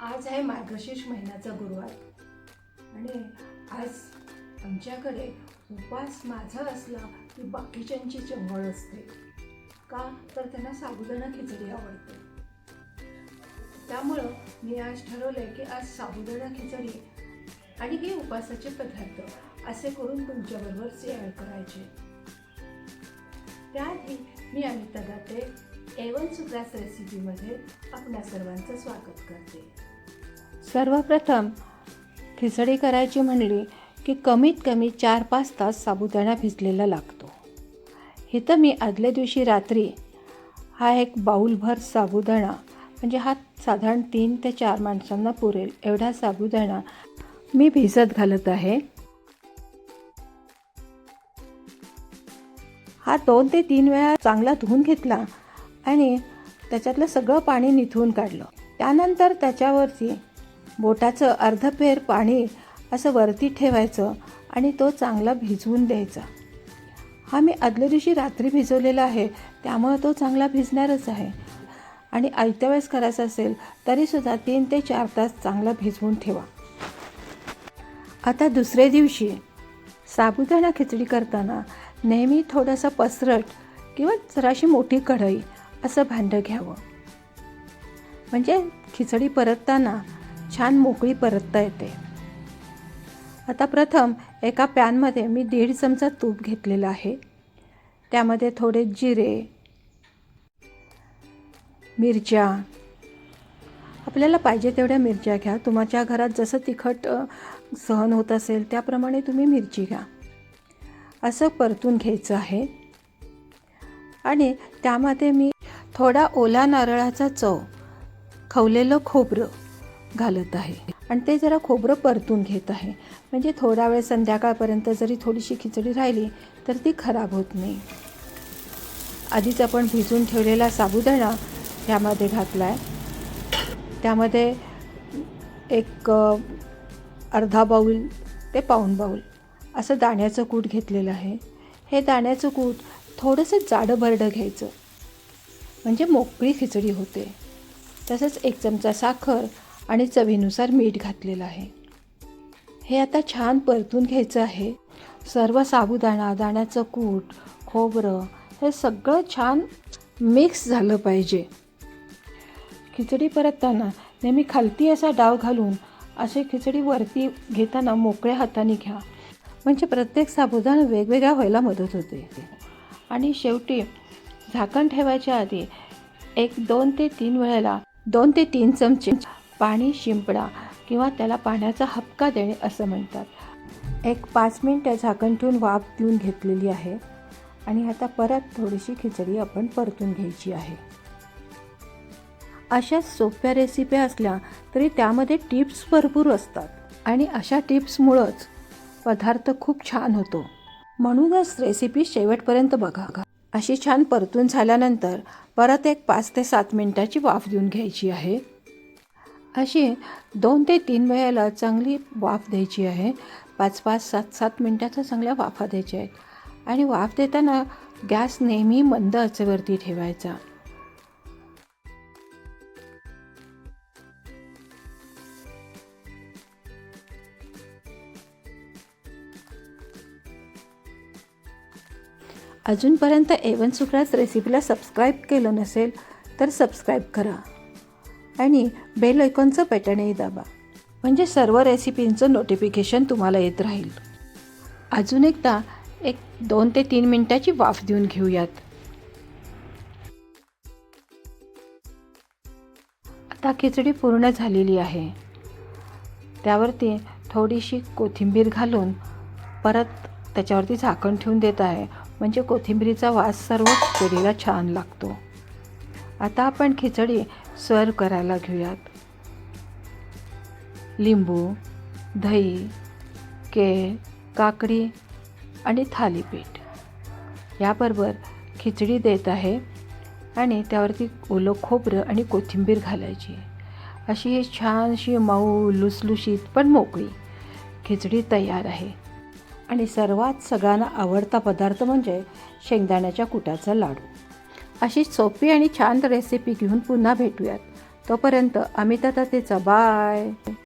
आज आहे मार्गशीर्ष महिन्याचा गुरुवार. आणि आज आमच्याकडे उपास माझा असला की बाकीच्यांची चंगळ असते का तर त्यांना साबुदाणा खिचडी आवडते. त्यामुळं मी आज ठरवलंय की आज साबुदाणा खिचडी आणि हे उपासाचे पदार्थ असे करून तुमच्याबरोबर शेअर करायचे. त्याआधी मी अनिता दाते एवन सुग्रास रेसिपीमध्ये आपल्या सर्वांचं स्वागत करते. सर्वप्रथम खिचडी करायची म्हणली की कमीत कमी चार पाच तास साबुदाणा भिजलेला लागतो. इथं मी आदल्या दिवशी रात्री हा एक बाऊलभर साबुदाणा म्हणजे हा साधारण तीन ते चार माणसांना पुरेल एवढा साबुदाणा मी भिजत घालत आहे. हा दोन ते तीन वेळा चांगला धुवून घेतला आणि त्याच्यातलं सगळं पाणी निथून काढलं. त्यानंतर त्याच्यावरती बोटाचं अर्धपेर पाणी असं वरती ठेवायचं आणि तो चांगला भिजवून द्यायचा. हा मी आदल्या दिवशी रात्री भिजवलेला आहे त्यामुळं तो चांगला भिजणारच आहे. आणि आयत्या वेळेस करायचा असेल तरीसुद्धा तीन ते चार तास चांगला भिजवून ठेवा. आता दुसऱ्या दिवशी साबुदाणा खिचडी करताना नेहमी थोडंसं पसरट किंवा जराशी मोठी कढई असं भांडं घ्यावं. म्हणजे खिचडी परतताना छान मोकळी परतता येते. आता प्रथम एका पॅनमध्ये मी दीड चमचा तूप घेतलेला आहे. त्यामध्ये थोडे जिरे मिरच्या. आपल्याला पाहिजे तेवढ्या मिरच्या घ्या. तुमच्या घरात जसं तिखट सहन होत असेल त्याप्रमाणे तुम्ही मिरची घ्या. असं परतून घ्यायचं आहे. आणि त्यामध्ये मी थोडा ओला नारळाचा चव खवलेलं खोबरं घालत आहे. आणि ते जरा खोबरं परतून घेत आहे. म्हणजे थोडा वेळ संध्याकाळपर्यंत जरी थोडीशी खिचडी राहिली तर ती खराब होत नाही. आधीच आपण भिजून ठेवलेला साबुदाणा ह्यामध्ये घातला आहे त्यामध्ये एक अर्धा बाऊल ते पाऊण बाऊल असं दाण्याचं कूट घेतलेलं आहे. हे दाण्याचं कूट थोडंसं जाडं भरडं घ्यायचं. म्हणजे मोकळी खिचडी होते. तसंच एक चमचा साखर आणि चवीनुसार मीठ घातलेलं आहे. हे आता छान परतून घ्यायचं आहे. सर्व साबुदाणा दाण्याचं कूट खोबरं हे सगळं छान मिक्स झालं पाहिजे. खिचडी परतताना नेहमी खालती असा डाव घालून असे खिचडी वरती घेताना मोकळ्या हाताने घ्या. म्हणजे प्रत्येक साबुदाणा वेगवेगळा व्हायला मदत होते. आणि शेवटी झाकण ठेवायच्या आधी एक दोन ते तीन वेळेला दोन ते तीन चमचे पाणी शिंपडा किंवा त्याला पाण्याचा हपका देणे असं म्हणतात. एक पाच मिनटं झाकण ठेवून वाफ देऊन घेतलेली आहे आणि आता परत थोडीशी खिचडी आपण परतून घ्यायची आहे. अशा सोप्या रेसिपी असल्या तरी त्यामध्ये टिप्स भरपूर असतात आणि अशा टिप्समुळंच पदार्थ खूप छान होतो. म्हणूनच रेसिपी शेवटपर्यंत बघा. अशी छान परतून झाल्यानंतर परत एक पाच ते सात मिनटाची वाफ देऊन घ्यायची आहे. अशी दोन ते तीन वेळेला चांगली वाफ द्यायची आहे. पाच पाच सात सात मिनटाच्या चांगल्या वाफा द्यायच्या आहेत. आणि वाफ देताना गॅस नेहमी मंद आचेवरती ठेवायचा. अजूनपर्यंत एवन सुक्रास रेसिपीला सबस्क्राईब केलं नसेल तर सबस्क्राईब करा. आणि बेल आयकॉनचं बटणही दाबा. म्हणजे सर्व रेसिपींचं नोटिफिकेशन तुम्हाला येत राहील. अजून एकदा एक दोन ते तीन मिनटाची वाफ देऊन घेऊयात. आता खिचडी पूर्ण झालेली आहे. त्यावरती थोडीशी कोथिंबीर घालून परत त्याच्यावरती झाकण ठेवून देत आहे. म्हणजे कोथिंबीरीचा वास सर्व खिचडीला छान लागतो. आता आपण खिचडी सर्व करायला घेऊयात. लिंबू दही केळ काकडी आणि थालीपीठ. याबरोबर खिचडी देत आहे आणि त्यावरती ओलं खोबरं आणि कोथिंबीर घालायची. अशी ही छानशी मऊ लुसलुशीत पण मोकळी खिचडी तयार आहे. आणि सर्वात सगळ्यांना आवडता पदार्थ म्हणजे शेंगदाण्याच्या कुटाचा लाडू. अशी सोपी आणि छान रेसिपी घेऊन पुन्हा भेटूयात. तोपर्यंत अमिता तातेचा बाय